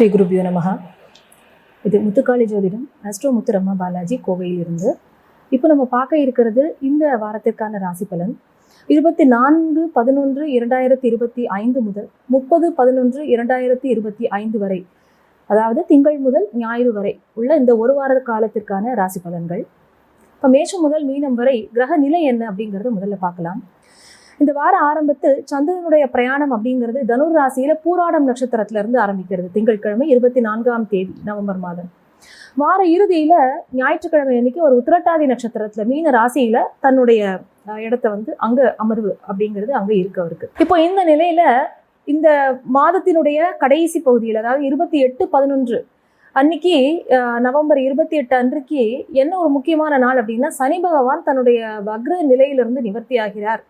ஸ்ரீ குருபியோ நமகா இது முத்துக்காளி ஜோதிடம் அஸ்ட்ரோ முத்துரம்மா பாலாஜி கோவையிலிருந்து. இப்போ நம்ம பார்க்க இருக்கிறது இந்த வாரத்திற்கான ராசி பலன். இருபத்தி நான்கு பதினொன்று இரண்டாயிரத்தி இருபத்தி ஐந்து முதல் முப்பது பதினொன்று இரண்டாயிரத்தி இருபத்தி ஐந்து வரை அதாவது திங்கள் முதல் ஞாயிறு வரை உள்ள இந்த ஒரு வார காலத்திற்கான ராசி பலன்கள். இப்போ மேஷம் முதல் மீனம் வரை கிரக நிலை என்ன அப்படிங்கிறத முதல்ல பார்க்கலாம். இந்த வார ஆரம்பத்தில் சந்திரனுடைய பிரயாணம் அப்படிங்கிறது தனுர் ராசியில பூராடம் நட்சத்திரத்துல இருந்து ஆரம்பிக்கிறது. திங்கட்கிழமை இருபத்தி நான்காம் தேதி நவம்பர் மாதம். வார இறுதியில ஞாயிற்றுக்கிழமை அன்னைக்கு ஒரு உத்திரட்டாதி நட்சத்திரத்துல மீன ராசியில தன்னுடைய இடத்த வந்து அங்க அமர்வு அப்படிங்கிறது அங்க இருக்கு அவருக்கு. இப்போ இந்த நிலையில இந்த மாதத்தினுடைய கடைசி பகுதியில் அதாவது இருபத்தி எட்டு பதினொன்று அன்னைக்கு நவம்பர் இருபத்தி எட்டு அன்றைக்கு என்ன ஒரு முக்கியமான நாள் அப்படின்னா சனி பகவான் தன்னுடைய வக்ர நிலையிலிருந்து நிவர்த்தி ஆகிறார்.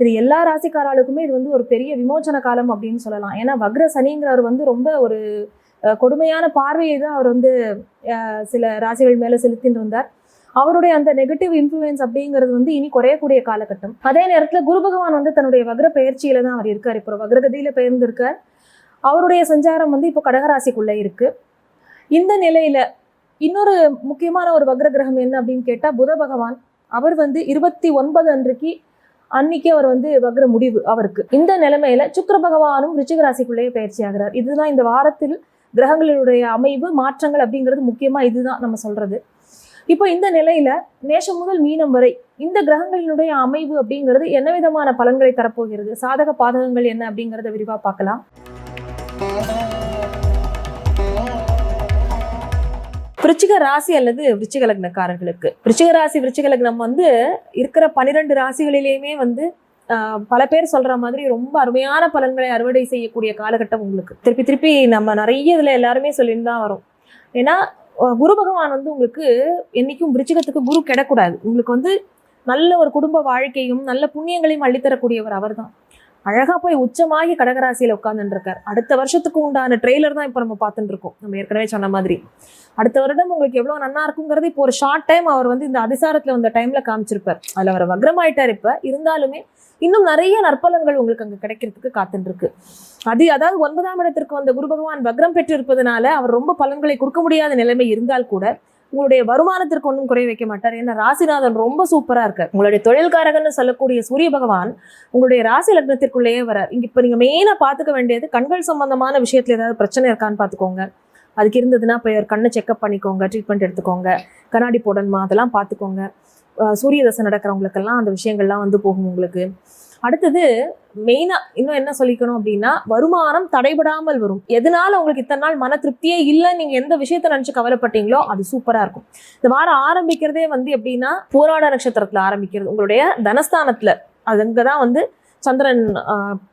இது எல்லா ராசிக்காராளுக்குமே இது வந்து ஒரு பெரிய விமோச்சன காலம் அப்படின்னு சொல்லலாம். ஏன்னா வக்ர சனிங்கிறவர் வந்து ரொம்ப ஒரு கொடுமையான பார்வையை தான் அவர் வந்து சில ராசிகள் மேலே செலுத்தின்னு இருந்தார். அவருடைய அந்த நெகட்டிவ் இன்ஃப்ளூயன்ஸ் அப்படிங்கிறது வந்து இனி குறையக்கூடிய காலகட்டம். அதே நேரத்தில் குரு பகவான் வந்து தன்னுடைய வக்ர பயிற்சியில தான் அவர் இருக்கார். இப்போ வக்ரகதியில் பெயர்ந்திருக்கார். அவருடைய சஞ்சாரம் வந்து இப்போ கடகராசிக்குள்ளே இருக்கு. இந்த நிலையில இன்னொரு முக்கியமான ஒரு வக்ர கிரகம் என்ன அப்படின்னு கேட்டால் புத பகவான். அவர் வந்து இருபத்தி ஒன்பது அன்றைக்கு அன்னைக்கு அவர் வந்து வக்ர முடிவு அவருக்கு. இந்த நிலைமையில சுக்கர பகவானும் ரிச்சிக ராசிக்குள்ளேயே பயிற்சி ஆகிறார். இதுதான் இந்த வாரத்தில் கிரகங்களுடைய அமைவு மாற்றங்கள் அப்படிங்கிறது முக்கியமா இதுதான் நம்ம சொல்றது. இப்போ இந்த நிலையில நேஷம் முதல் மீனம் வரை இந்த கிரகங்களினுடைய அமைவு அப்படிங்கிறது என்ன விதமான பலன்களை தரப்போகிறது? சாதக பாதகங்கள் என்ன அப்படிங்கிறத விரிவா பார்க்கலாம். விருச்சிக ராசி அல்லது விருச்சிக லக்னக்காரர்களுக்கு. விருச்சிக ராசி விருச்சிக லக்னம் வந்து இருக்கிற பனிரெண்டு ராசிகளிலேயுமே வந்து பல பேர் சொல்ற மாதிரி ரொம்ப அருமையான பலன்களை அறுவடை செய்யக்கூடிய காலகட்டம் உங்களுக்கு. திருப்பி திருப்பி நம்ம நிறைய இதுல எல்லாருமே சொல்லிட்டு தான் வரோம். ஏன்னா குரு பகவான் வந்து உங்களுக்கு என்னைக்கும் விருச்சிகத்துக்கு குரு கிடக்கூடாது. உங்களுக்கு வந்து நல்ல ஒரு குடும்ப வாழ்க்கையும் நல்ல புண்ணியங்களையும் அள்ளித்தரக்கூடியவர் அவர்தான். அழகா போய் உச்சமாகி கடகராசியில உட்காந்துருக்கார் அடுத்த வருஷத்துக்கு உண்டான ட்ரெய்லர் தான் இப்போ நம்ம பார்த்துட்டு இருக்கோம் நம்ம ஏற்கனவே சொன்ன மாதிரி. அடுத்த வருடம் உங்களுக்கு எவ்வளவு நன்னா இருக்குங்கிறது இப்போ ஒரு ஷார்ட் டைம் அவர் வந்து இந்த அதிசாரத்துல வந்த டைம்ல காமிச்சிருப்பார். அதுல அவர் வக்ரமாயிட்டார் இப்ப. இருந்தாலுமே இன்னும் நிறைய நற்பலன்கள் உங்களுக்கு அங்க கிடைக்கிறதுக்கு காத்துட்டு அது அதாவது ஒன்பதாம் இடத்திற்கு வந்த குரு பகவான் வக்ரம் பெற்று இருப்பதனால அவர் ரொம்ப பலன்களை கொடுக்க முடியாத நிலைமை இருந்தால் கூட உங்களுடைய வருமானத்திற்கு ஒன்றும் குறை வைக்க மாட்டார். ஏன்னா ராசிநாதன் ரொம்ப சூப்பராக இருக்கார். உங்களுடைய தொழில்காரகன்னு சொல்லக்கூடிய சூரிய பகவான் உங்களுடைய ராசி லக்னத்திற்குள்ளேயே வரார். இங்கே இப்போ நீங்கள் மெயினாக பார்த்துக்க வேண்டியது கண்கள் சம்பந்தமான விஷயத்தில் ஏதாவது பிரச்சனை இருக்கான்னு பார்த்துக்கோங்க. அதுக்கு இருந்ததுன்னா இப்போ கண்ணை செக்அப் பண்ணிக்கோங்க ட்ரீட்மெண்ட் எடுத்துக்கோங்க கண்ணாடி போடணுமா அதெல்லாம் பார்த்துக்கோங்க. சூரிய தசை நடக்கிறவங்களுக்கெல்லாம் அந்த விஷயங்கள்லாம் வந்து போகும் உங்களுக்கு. அடுத்தது மெயினாக இன்னும் என்ன சொல்லிக்கணும் அப்படின்னா வருமானம் தடைபடாமல் வரும். எதனால உங்களுக்கு இத்தனை நாள் மன திருப்தியே இல்லை நீங்கள் எந்த விஷயத்த நினச்சி கவலைப்பட்டீங்களோ அது சூப்பராக இருக்கும். இந்த வாரம் ஆரம்பிக்கிறதே வந்து எப்படின்னா போராட நட்சத்திரத்தில் ஆரம்பிக்கிறது. உங்களுடைய தனஸ்தானத்தில் அது அங்கே தான் வந்து சந்திரன்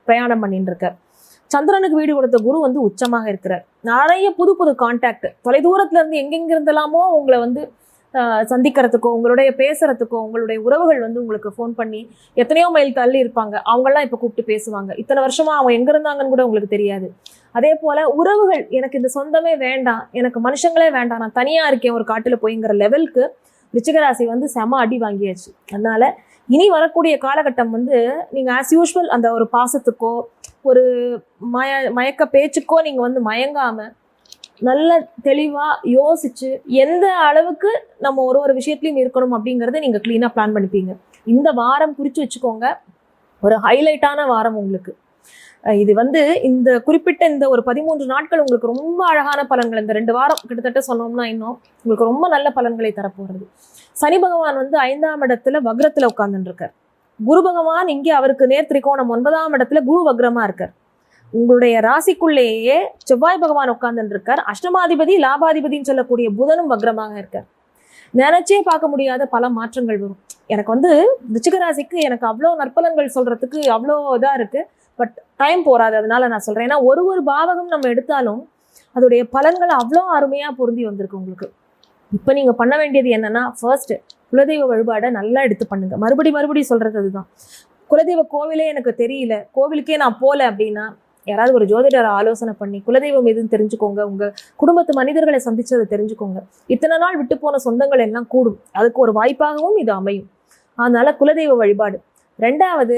பிரயாணம் பண்ணிட்டு இருக்கார் சந்திரனுக்கு வீடு கொடுத்த குரு வந்து உச்சமாக இருக்கிறார். நிறைய புது புது கான்டாக்ட் தொலைதூரத்துல இருந்து உங்களை வந்து சந்திக்கிறதுக்கோ உங்களுடைய பேசுறதுக்கோ உங்களுடைய உறவுகள் வந்து உங்களுக்கு ஃபோன் பண்ணி எத்தனையோ மைல் தள்ளி இருப்பாங்க. அவங்கெல்லாம் இப்போ கூப்பிட்டு பேசுவாங்க. இத்தனை வருஷமா அவங்க எங்க இருந்தாங்கன்னு கூட உங்களுக்கு தெரியாது. அதே போல உறவுகள் எனக்கு இந்த சொந்தமே வேண்டாம் எனக்கு மனுஷங்களே வேண்டாம் நான் தனியா இருக்கேன் ஒரு காட்டுல போய்ங்கிற லெவலுக்கு ரிச்சிகராசி வந்து செம அடி வாங்கியாச்சு. அதனால இனி வரக்கூடிய காலகட்டம் வந்து நீங்க ஆஸ் யூஷுவல் அந்த ஒரு பாசத்துக்கோ ஒரு மய மயக்க பேச்சுக்கோ நீங்க வந்து மயங்காமல் நல்ல தெளிவாக யோசிச்சு எந்த அளவுக்கு நம்ம ஒரு ஒரு விஷயத்துலையும் இருக்கணும் அப்படிங்கிறத நீங்கள் க்ளீனாக பிளான் பண்ணிப்பீங்க. இந்த வாரம் குறித்து வச்சுக்கோங்க. ஒரு ஹைலைட்டான வாரம் உங்களுக்கு. இது வந்து இந்த குறிப்பிட்ட இந்த ஒரு பதிமூன்று நாட்கள் உங்களுக்கு ரொம்ப அழகான பலன்கள். இந்த ரெண்டு வாரம் கிட்டத்தட்ட சொன்னோம்னா இன்னும் உங்களுக்கு ரொம்ப நல்ல பலன்களை தரப்போகிறது சனி பகவான் வந்து ஐந்தாம் இடத்துல வக்ரத்தில் உட்கார்ந்துட்டு குரு பகவான் இங்கே அவருக்கு நேர் திரிகோணம் ஒன்பதாம் இடத்துல குரு வக்ரமா இருக்கார். உங்களுடைய ராசிக்குள்ளேயே செவ்வாய் பகவான் உட்கார்ந்துட்டு இருக்கார் அஷ்டமாதிபதி லாபாதிபதின்னு சொல்லக்கூடிய புதனும் வக்ரமாக இருக்கார். நினைச்சே பார்க்க முடியாத பல மாற்றங்கள் வரும். எனக்கு வந்து ரிச்சிக ராசிக்கு எனக்கு அவ்வளோ நற்பலன்கள் சொல்றதுக்கு அவ்வளோ இதாக இருக்கு. பட் டைம் போறாது அதனால நான் சொல்றேன். ஏன்னா ஒரு ஒரு பாவகம் நம்ம எடுத்தாலும் அதோடைய பலன்கள் அவ்வளோ அருமையாக பொருந்தி வந்திருக்கு உங்களுக்கு. இப்போ நீங்கள் பண்ண வேண்டியது என்னன்னா ஃபர்ஸ்ட் குலதெய்வ வழிபாடை நல்லா எடுத்து பண்ணுங்க. மறுபடி மறுபடி சொல்றது அதுதான். குலதெய்வ கோவிலே எனக்கு தெரியல. கோவிலுக்கே நான் போகல அப்படின்னா யாராவது ஒரு ஜோதிடர் ஆலோசனை பண்ணி குலதெய்வம் எதுன்னு தெரிஞ்சுக்கோங்க. உங்கள் குடும்பத்து மனிதர்களை சந்திச்சதை தெரிஞ்சுக்கோங்க. இத்தனை நாள் விட்டு போன சொந்தங்கள் எல்லாம் கூடும். அதுக்கு ஒரு வாய்ப்பாகவும் இது அமையும். அதனால குலதெய்வ வழிபாடு. ரெண்டாவது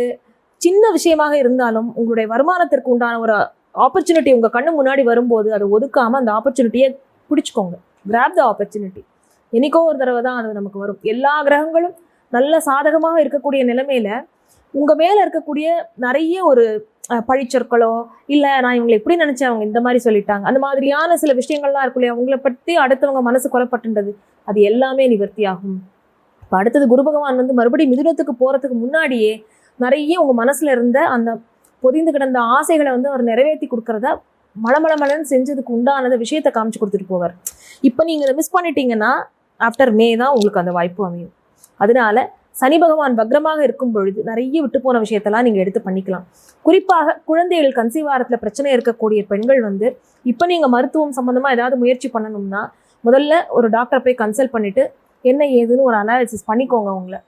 சின்ன விஷயமாக இருந்தாலும் உங்களுடைய வருமானத்திற்கு உண்டான ஒரு ஆப்பர்ச்சுனிட்டி உங்கள் கண்ணு முன்னாடி வரும்போது அதை ஒதுக்காமல் அந்த ஆப்பர்ச்சுனிட்டியை பிடிச்சிக்கோங்க. கிராப் த ஆப்பர்ச்சுனிட்டி என்னைக்கோ ஒரு தடவை தான் அது நமக்கு வரும். எல்லா கிரகங்களும் நல்ல சாதகமாக இருக்கக்கூடிய நிலைமையில உங்கள் மேலே இருக்கக்கூடிய நிறைய ஒரு பழிச்சொற்களோ இல்லை நான் இவங்களை இப்படி நினைச்சேன் அவங்க இந்த மாதிரி சொல்லிட்டாங்க. அந்த மாதிரியான சில விஷயங்கள்லாம் இருக்கும் இல்லையா? உங்களை பற்றி அடுத்தவங்க மனசு கொலப்பட்டுன்றது அது எல்லாமே நிவர்த்தி ஆகும் இப்போ அடுத்தது குரு பகவான் வந்து மறுபடியும் மிதுனத்துக்கு போகிறதுக்கு முன்னாடியே நிறைய உங்கள் மனசில் இருந்த அந்த பொதிந்து கிடந்த ஆசைகளை வந்து அவர் நிறைவேற்றி கொடுக்கறத மளமளமளன்னு செஞ்சதுக்கு உண்டானத விஷயத்தை காமிச்சு கொடுத்துட்டு போவார். இப்போ நீங்கள் இதை மிஸ் பண்ணிட்டீங்கன்னா ஆஃப்டர் மே தான் உங்களுக்கு அந்த வாய்ப்பு அமையும். அதனால சனி பகவான் வக்ரமாக இருக்கும் பொழுது நிறைய விட்டு போன விஷயத்தெல்லாம் நீங்கள் எடுத்து பண்ணிக்கலாம். குறிப்பாக குழந்தைகள் கன்சீவாரத்தில் பிரச்சனை இருக்கக்கூடிய பெண்கள் வந்து இப்போ நீங்கள் மருத்துவம் சம்மந்தமாக ஏதாவது முயற்சி பண்ணணும்னா முதல்ல ஒரு டாக்டரை போய் கன்சல்ட் பண்ணிவிட்டு என்ன ஏதுன்னு ஒரு அனாலிசிஸ் பண்ணிக்கோங்க உங்களை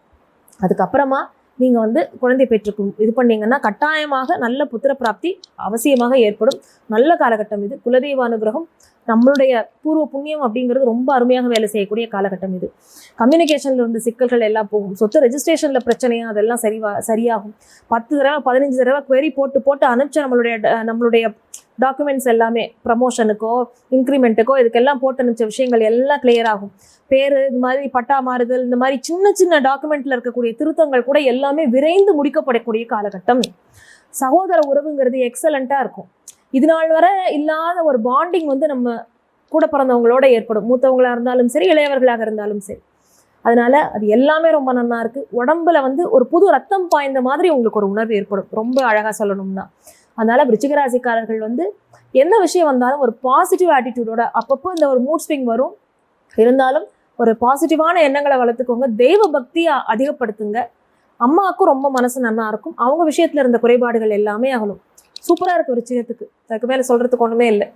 அதுக்கப்புறமா நீங்கள் வந்து குழந்தை பெற்றுக்கும் இது பண்ணீங்கன்னா கட்டாயமாக நல்ல புத்திர பிராப்தி அவசியமாக ஏற்படும். நல்ல காலகட்டம் இது. குலதெய்வ அனுகிரகம் நம்மளுடைய பூர்வ புண்ணியம் அப்படிங்கிறது ரொம்ப அருமையாக வேலை செய்யக்கூடிய காலகட்டம் இது. கம்யூனிகேஷன்ல இருந்த சிக்கல்கள் எல்லாம் போகும். சொத்து ரெஜிஸ்ட்ரேஷன்ல பிரச்சனையும் அதெல்லாம் சரிவா சரியாகும். பத்து தடவை பதினஞ்சு தடவை query போட்டு போட்டு அனுப்பிச்ச நம்மளுடைய நம்மளுடைய டாக்குமெண்ட்ஸ் எல்லாமே ப்ரமோஷனுக்கோ இன்க்ரிமெண்ட்டுக்கோ இதுக்கெல்லாம் போட்டு அனுப்பிச்ச விஷயங்கள் எல்லாம் கிளியர் ஆகும். பேர் இது மாதிரி பட்டா மாறுதல் இந்த மாதிரி சின்ன சின்ன டாக்குமெண்ட்ல இருக்கக்கூடிய திருத்தங்கள் கூட எல்லாமே விரைந்து முடிக்கப்படக்கூடிய காலகட்டம். சகோதர உறவுங்கிறது எக்ஸலண்டா இருக்கும். இது நாள் வரை இல்லாத ஒரு பாண்டிங் வந்து நம்ம கூட பிறந்தவங்களோட ஏற்படும். மூத்தவங்களாக இருந்தாலும் சரி இளையவர்களாக இருந்தாலும் சரி. அதனால அது எல்லாமே ரொம்ப நல்லா இருக்கு. உடம்புல வந்து ஒரு புது ரத்தம் பாய்ந்த மாதிரி உங்களுக்கு ஒரு உணர்வு ஏற்படும். ரொம்ப அழகாக சொல்லணும்னா. அதனால விருச்சிகராசிக்காரர்கள் வந்து எந்த விஷயம் வந்தாலும் ஒரு பாசிட்டிவ் ஆட்டிடியூடோட அப்பப்போ இந்த ஒரு மூட் ஸ்விங் வரும். இருந்தாலும் ஒரு பாசிட்டிவான எண்ணங்களை வளர்த்துக்கோங்க. தெய்வ பக்தியை அதிகப்படுத்துங்க. அம்மாவுக்கும் ரொம்ப மனசு நல்லா இருக்கும். அவங்க விஷயத்துல இருந்த குறைபாடுகள் எல்லாமே அகலும். சூப்பரா இருக்கு விருச்சிகத்துக்கு அதுக்கு மேல சொல்றதுக்கு ஒண்ணுமே இல்லை.